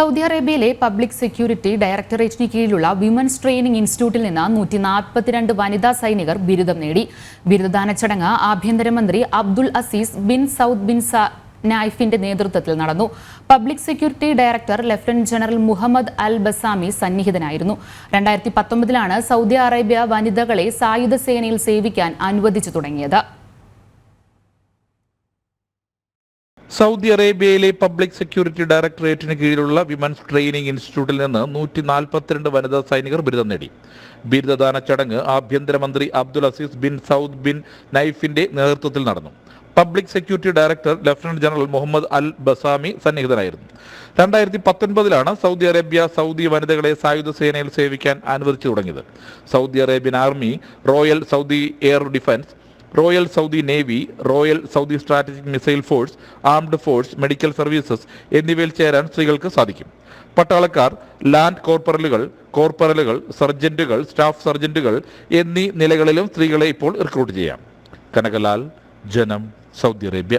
Saudi അറേബ്യയിലെ public security ഡയറക്ടറേറ്റിന് കീഴിലുള്ള women's training ഇൻസ്റ്റിറ്റ്യൂട്ടിൽ നിന്ന് നൂറ്റി നാൽപ്പത്തിരണ്ട് വനിതാ സൈനികർ ബിരുദം നേടി. ബിരുദദാന ചടങ്ങ് ആഭ്യന്തരമന്ത്രി Abdul Aziz bin Saud bin സ നൈഫിന്റെ നേതൃത്വത്തിൽ നടന്നു. Public security director lieutenant general Muhammad al Bassami സന്നിഹിതനായിരുന്നു. രണ്ടായിരത്തി പത്തൊമ്പതിലാണ് സൗദി അറേബ്യ വനിതകളെ സായുധ സേനയിൽ സേവിക്കാൻ അനുവദിച്ചു തുടങ്ങിയത്. സൗദി അറേബ്യയിലെ പബ്ലിക് സെക്യൂരിറ്റി ഡയറക്ടറേറ്റിന് കീഴിലുള്ള വിമൻസ് ട്രെയിനിംഗ് ഇൻസ്റ്റിറ്റ്യൂട്ടിൽ നിന്ന് നൂറ്റി നാൽപ്പത്തിരണ്ട് വനിതാ സൈനികർ ബിരുദം നേടി. ബിരുദദാന ചടങ്ങ് ആഭ്യന്തരമന്ത്രി Abdul Aziz bin Saud bin നൈഫിന്റെ നേതൃത്വത്തിൽ നടന്നു. Public security director lieutenant general Muhammad al Bassami സന്നിഹിതനായിരുന്നു. രണ്ടായിരത്തി പത്തൊൻപതിലാണ് സൗദി അറേബ്യ സൗദി വനിതകളെ സായുധ സേനയിൽ സേവിക്കാൻ അനുവദിച്ചു തുടങ്ങിയത്. Saudi Arabian army royal Saudi air defence royal Saudi navy royal Saudi strategic missile force armed force medical services എന്നിവയിൽ ചേരാൻ സ്ത്രീകൾക്ക് സാധിക്കും. പട്ടാളക്കാർ ലാൻഡ് കോർപ്പറലുകൾ കോർപ്പറലുകൾ സർജന്റുകൾ സ്റ്റാഫ് സർജന്റുകൾ എന്നീ നിലകളിലും സ്ത്രീകളെ ഇപ്പോൾ റിക്രൂട്ട് ചെയ്യാം. കനകലാൽ ജനം സൗദി അറേബ്യ.